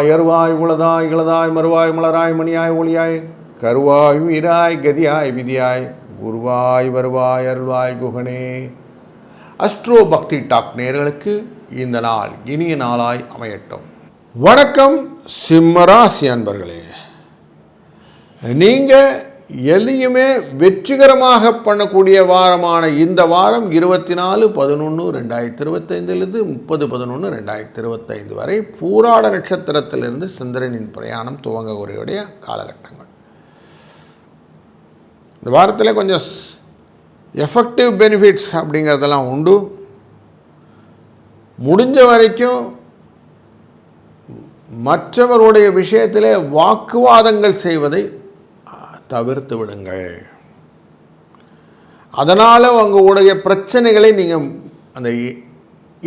கருவாய் அருவாய் உளதாய் இளதாய் மறுவாய் மலராய் மணியாய் ஒளியாய் கருவாய் உயிராய் கதியாய் விதியாய் குருவாய் வருவாய் அருள்வாய் குகனே. அஸ்ட்ரோ பக்தி டாக் நேர்களுக்கு இந்த நாள் இனிய நாளாய் அமையட்டும். வணக்கம் சிம்மராசி அன்பர்களே. நீங்கள் எதையுமே வெற்றிகரமாக பண்ணக்கூடிய வாரமான இந்த வாரம் இருபத்தி நாலு பதினொன்று ரெண்டாயிரத்தி இருபத்தைந்திலிருந்து முப்பது பதினொன்று ரெண்டாயிரத்தி இருபத்தைந்து வரை பூராட நட்சத்திரத்திலிருந்து சந்திரனின் பிரயாணம் துவங்கக்கூடிய காலகட்டங்கள். இந்த வாரத்தில் கொஞ்சம் எஃபெக்டிவ் பெனிஃபிட்ஸ் அப்படிங்கிறதெல்லாம் உண்டு. முடிஞ்ச வரைக்கும் மற்றவருடைய விஷயத்திலே வாக்குவாதங்கள் செய்வதை தவிர்த்து விடுங்கள். அதனால் உங்களுடைய பிரச்சனைகளை நீங்கள் அந்த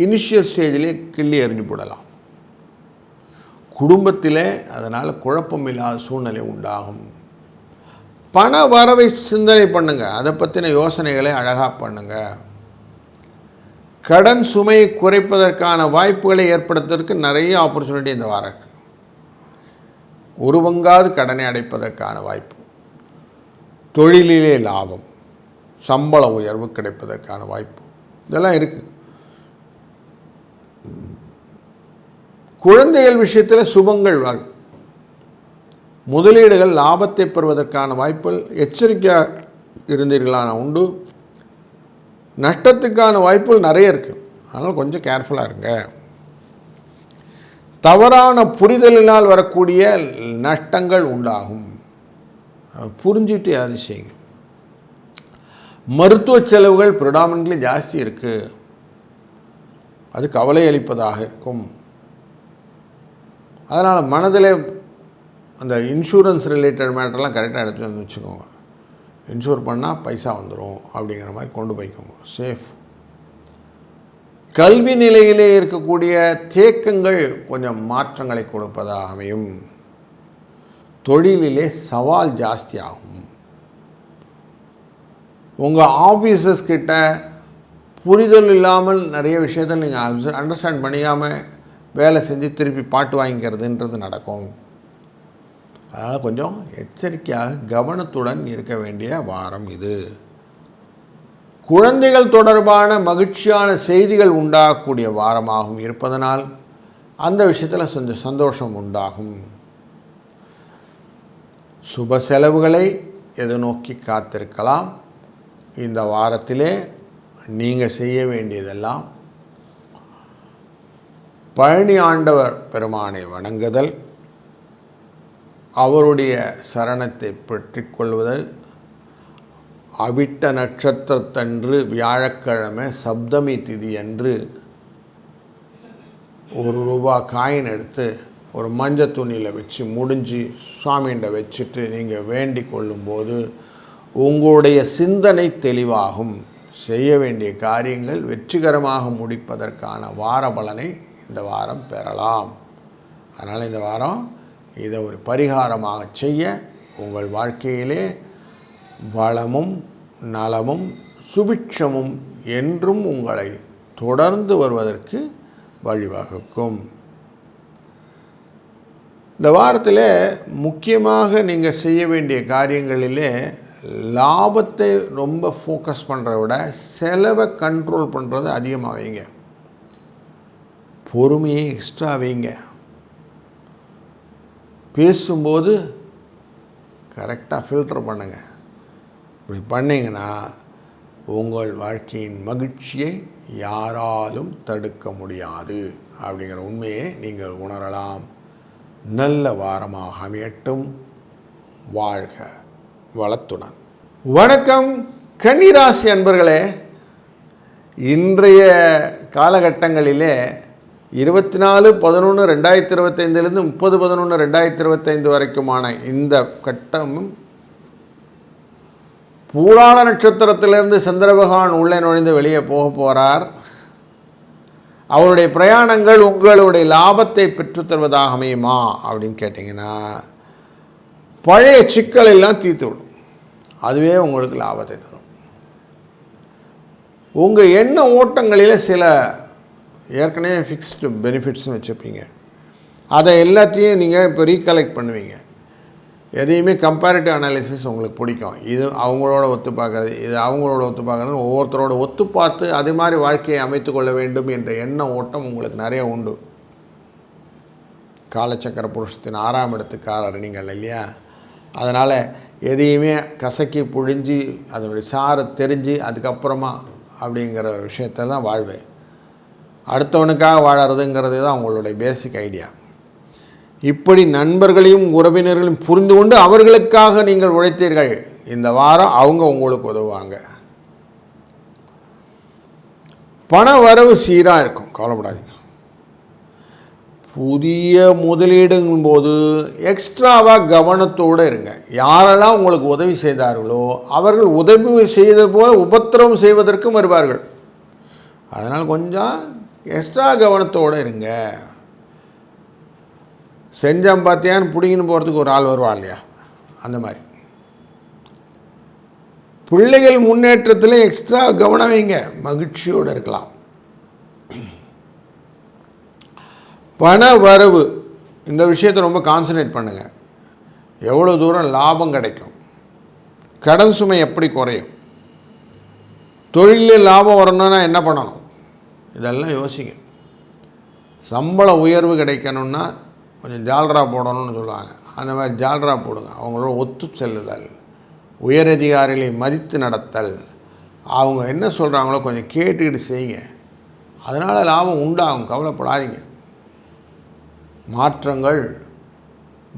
இனிஷியல் ஸ்டேஜிலே கிள்ளி எறிஞ்சு போடலாம். குடும்பத்திலே அதனால் குழப்பம் இல்லாத சூழ்நிலை உண்டாகும். பண வரவை சிந்தனை பண்ணுங்கள் அதை பற்றின யோசனைகளை அழகாக பண்ணுங்கள் கடன் சுமையை குறைப்பதற்கான வாய்ப்புகளை ஏற்படுத்துவதற்கு நிறைய ஆப்பர்ச்சுனிட்டி இந்த வாரம் இருக்கு. ஒரு பங்காவது கடனை அடைப்பதற்கான வாய்ப்பு. தொழிலிலே லாபம் சம்பள உயர்வு கிடைப்பதற்கான வாய்ப்பு. இதெல்லாம் இருக்குது குழந்தைகள் விஷயத்தில் சுபங்கள் வரும் முதலீடுகள் லாபத்தை பெறுவதற்கான வாய்ப்புகள் எச்சரிக்கையாக இருந்தீர்களான உண்டு. நஷ்டத்துக்கான வாய்ப்புகள் நிறைய இருக்குது அதனால் கொஞ்சம் கேர்ஃபுல்லாக இருங்க. தவறான புரிதலினால் வரக்கூடிய நஷ்டங்கள் உண்டாகும். புரிஞ்சுட்டு அது செய்யுங்க. மருத்துவ செலவுகள் ப்ரிடாமினெட்லி ஜாஸ்தி இருக்குது அது கவலை அளிப்பதாக இருக்கும். அதனால் மனதில் அந்த இன்சூரன்ஸ் ரிலேட்டட் மேட்டர்லாம் கரெக்டாக எடுத்து வந்து வச்சுக்கோங்க. இன்சூர் பண்ணால் பைசா வந்துடும் அப்படிங்கிற மாதிரி கொண்டு போய்க்கோங்க. சேஃப் கல்வி நிலையிலே இருக்கக்கூடிய தேக்கங்கள் கொஞ்சம் மாற்றங்களை கொடுப்பதாக அமையும். தொழிலிலே சவால் ஜாஸ்தியாகும். உங்கள் ஆஃபீஸஸ் கிட்ட புரிதல் இல்லாமல் நிறைய விஷயத்தில் நீங்கள் அண்டர்ஸ்டாண்ட் பண்ணிக்காமல் வேலை செஞ்சு திருப்பி பாட்டு வாங்கிக்கிறதுன்றது நடக்கும். அதனால் கொஞ்சம் எச்சரிக்கையாக கவனத்துடன் இருக்க வேண்டிய வாரம் இது. குழந்தைகள் தொடர்பான மகிழ்ச்சியான செய்திகள் உண்டாகக்கூடிய வாரமாகவும் இருப்பதனால் அந்த விஷயத்தில் கொஞ்சம் சந்தோஷம் உண்டாகும். சுப செலவுகளை எதிர்நோக்கி காத்திருக்கலாம். இந்த வாரத்திலே நீங்கள் செய்ய வேண்டியதெல்லாம் பழனி ஆண்டவர் பெருமானை வணங்குதல் அவருடைய சரணத்தை பெற்றுக்கொள்வதல் அவிட்ட நட்சத்திரத்தன்று வியாழக்கிழமை சப்தமி திதி அன்று ஒரு ரூபா காயின் எடுத்து ஒரு மஞ்சள் துணியில் வச்சு முடிஞ்சு சுவாமிகிட்ட வச்சுட்டு நீங்கள் வேண்டி கொள்ளும்போது உங்களுடைய சிந்தனை தெளிவாகும். செய்ய வேண்டிய காரியங்கள் வெற்றிகரமாக முடிப்பதற்கான வார பலனை இந்த வாரம் பெறலாம். அதனால் இந்த வாரம் இதை ஒரு பரிகாரமாக செய்ய உங்கள் வாழ்க்கையிலே வளமும் நலமும் சுபிட்சமும் என்றும் உங்களை தொடர்ந்து வருவதற்கு வழிவகுக்கும். இந்த வாரத்தில் முக்கியமாக நீங்கள் செய்ய வேண்டிய காரியங்களிலே லாபத்தை ரொம்ப ஃபோக்கஸ் பண்ணுறத விட செலவை கண்ட்ரோல் பண்ணுறது அதிகமாக வைங்க. பொறுமையை எக்ஸ்ட்ரா வைங்க. பேசும்போது கரெக்டாக ஃபில்டர் பண்ணுங்கள் இப்படி பண்ணிங்கன்னா உங்கள் வாழ்க்கையின் மகிழ்ச்சியை யாராலும் தடுக்க முடியாது. அப்படிங்கிற உண்மையை நீங்கள் உணரலாம். நல்ல வாரமாக அமையட்டும். வாழ்க வளத்துடன். வணக்கம் கன்னிராசி அன்பர்களே. இன்றைய காலகட்டங்களிலே இருபத்தி நாலு பதினொன்று ரெண்டாயிரத்தி இருபத்தைந்துலேருந்து முப்பது பதினொன்று ரெண்டாயிரத்தி இருபத்தைந்து வரைக்குமான இந்த கட்டமும் பூராண நட்சத்திரத்திலிருந்து சந்திர பகவான் உள்ளே நுழைந்து வெளியே போக போகிறார் அவருடைய பிரயாணங்கள் உங்களுடைய லாபத்தை பெற்றுத்தருவதாக அமையுமா? அப்படின்னு கேட்டிங்கன்னா பழைய சிக்கலெல்லாம் தீர்த்து விடும். அதுவே உங்களுக்கு லாபத்தை தரும். உங்கள் எண்ண ஓட்டங்களில் சில ஏற்கனவே ஃபிக்ஸ்டு பெனிஃபிட்ஸ்னு வச்சுருப்பீங்க. அதை எல்லாத்தையும் நீங்கள் இப்போ ரீகலெக்ட் பண்ணுவீங்க. எதையுமே கம்பேரிட்டிவ் அனாலிசிஸ் உங்களுக்கு பிடிக்கும். இது அவங்களோட ஒத்து பார்க்கறது இது அவங்களோட ஒத்து பார்க்குறது ஒவ்வொருத்தரோட ஒத்து பார்த்து அது மாதிரி வாழ்க்கையை அமைத்து கொள்ள வேண்டும் என்ற எண்ண ஓட்டம் உங்களுக்கு நிறைய உண்டு. காலச்சக்கர புருஷத்தின் ஆறாம் இடத்துக்காரர் நீங்கள் இல்லையா? அதனால் எதையுமே கசக்கி புழிஞ்சு அதனுடைய சாரை தெரிஞ்சு அதுக்கப்புறமா அப்படிங்கிற விஷயத்தை தான் வாழ்வேன் அடுத்தவனுக்காக வாழறதுங்கிறது தான் உங்களுடைய பேசிக் ஐடியா இப்படி நண்பர்களையும் உறவினர்களையும் புரிந்து கொண்டு அவர்களுக்காக நீங்கள் உழைத்தீர்கள். இந்த வாரம் அவங்க உங்களுக்கு உதவுவாங்க. பண வரவு சீராக இருக்கும். கவலைப்படாதீங்க. புதிய முதலீடுங்கும் போது எக்ஸ்ட்ராவாக கவனத்தோடு இருங்க. யாரெல்லாம் உங்களுக்கு உதவி செய்தார்களோ அவர்கள் உதவி செய்தது போல உபத்திரவம் செய்வதற்கும் வருவார்கள். அதனால் கொஞ்சம் எக்ஸ்ட்ரா கவனத்தோடு இருங்க. செஞ்சம் பார்த்தியான்னு பிடிங்கின்னு போகிறதுக்கு ஒரு ஆள் வருவா இல்லையா? அந்த மாதிரி. பிள்ளைகள் முன்னேற்றத்தில் எக்ஸ்ட்ரா கவனம் வைங்க. மகிழ்ச்சியோடு இருக்கலாம். பண வரவு. இந்த விஷயத்தை ரொம்ப கான்சன்ட்ரேட் பண்ணுங்கள் எவ்வளோ தூரம் லாபம் கிடைக்கும். கடன் சுமை எப்படி குறையும்? தொழிலில் லாபம் வரணும்னா என்ன பண்ணணும்? இதெல்லாம் யோசிங்க. சம்பள உயர்வு கிடைக்கணும்னா கொஞ்சம் ஜால்ரா போடணும்னு சொல்லுவாங்க. அந்த மாதிரி ஜால்ரா போடுங்க. அவங்களோட ஒத்து செல்லுதல் உயரதிகாரிகளை மதித்து நடத்தல் அவங்க என்ன சொல்கிறாங்களோ கொஞ்சம் கேட்டுக்கிட்டு செய்யுங்க. அதனால் லாபம் உண்டாகும். கவலைப்படாதீங்க. மாற்றங்கள்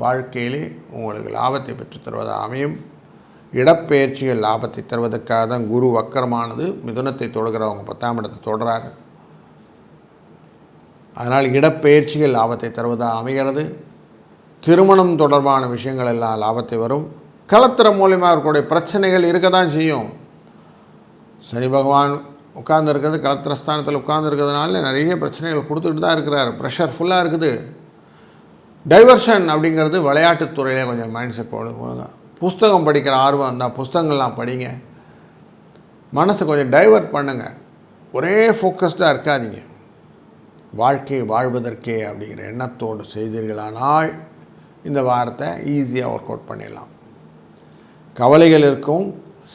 வாழ்க்கையிலே உங்களுக்கு லாபத்தை பெற்று தருவதாக அமையும். இடப்பெயர்ச்சிகள் லாபத்தை தருவதற்காக தான் குரு வக்கரமானது மிதுனத்தை தொடுகிறவங்க பத்தாம் இடத்தை தொடராரு அதனால் இடப்பெயர்ச்சிகள் லாபத்தை தருவதாக அமைகிறது. திருமணம் தொடர்பான விஷயங்கள் எல்லாம் லாபத்தை வரும். கலத்திரம் மூலியமாக இருக்கக்கூடிய பிரச்சனைகள் இருக்க தான் செய்யும். சனி பகவான் உட்கார்ந்து இருக்கிறது கலத்திரஸ்தானத்தில் உட்கார்ந்து இருக்கிறதுனால நிறைய பிரச்சனைகள் கொடுத்துட்டு தான் இருக்கிறார். ப்ரெஷர் ஃபுல்லாக இருக்குது. டைவர்ஷன் அப்படிங்கிறது விளையாட்டுத்துறையிலே கொஞ்சம் மைண்ட் செட் கொடுங்க புஸ்தகம் படிக்கிற ஆர்வம் இருந்தால் புஸ்தகங்கள்லாம் படிங்க. மனசை கொஞ்சம் டைவர்ட் பண்ணுங்கள் ஒரே ஃபோக்கஸ்டாக இருக்காதீங்க. வாழ்க்கை வாழ்வதற்கே அப்படிங்கிற எண்ணத்தோடு செய்தீர்களானால் இந்த வாரத்தை ஈஸியாக ஒர்க் அவுட் பண்ணிடலாம். கவலைகள் இருக்கும்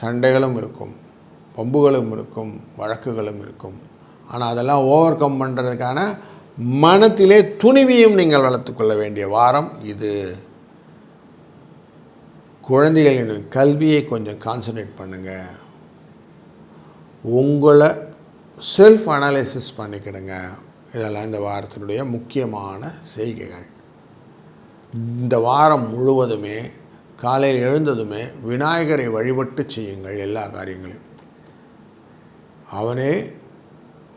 சண்டைகளும் இருக்கும் பம்புகளும் இருக்கும் வழக்குகளும் இருக்கும். ஆனால் அதெல்லாம் ஓவர் கம் பண்ணுறதுக்கான மனத்திலே துணிவியும் நீங்கள் வளர்த்துக்கொள்ள வேண்டிய வாரம் இது. குழந்தைகளின் கல்வியை கொஞ்சம் கான்சன்ட்ரேட் பண்ணுங்கள் உங்களை செல்ஃப் அனாலிசிஸ் பண்ணிக்கிடுங்க. இதெல்லாம் இந்த வாரத்தினுடைய முக்கியமான செய்கைகள். இந்த வாரம் முழுவதுமே காலையில் எழுந்ததுமே விநாயகரை வழிபட்டு செய்யுங்கள் எல்லா காரியங்களையும். அவனே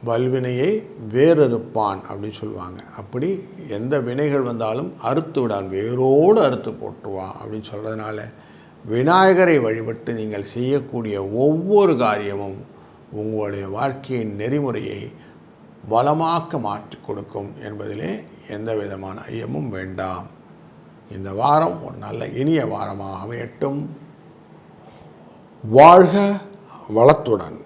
வல்வினையை வேறறுப்பான் அப்படின்னு சொல்லுவாங்க. அப்படி எந்த வினைகள் வந்தாலும் அறுத்து விடான் வேரோடு அறுத்து போட்டுருவான் அப்படின்னு சொல்கிறதுனால விநாயகரை வழிபட்டு நீங்கள் செய்யக்கூடிய ஒவ்வொரு காரியமும் உங்களுடைய வாழ்க்கையின் நெறிமுறையை பலமாக்க மாற்றி கொடுக்கும் என்பதிலே எந்த விதமான ஐயமும் வேண்டாம். இந்த வாரம் ஒரு நல்ல இனிய வாரமாக அமையட்டும். வாழ்க வளத்துடன்.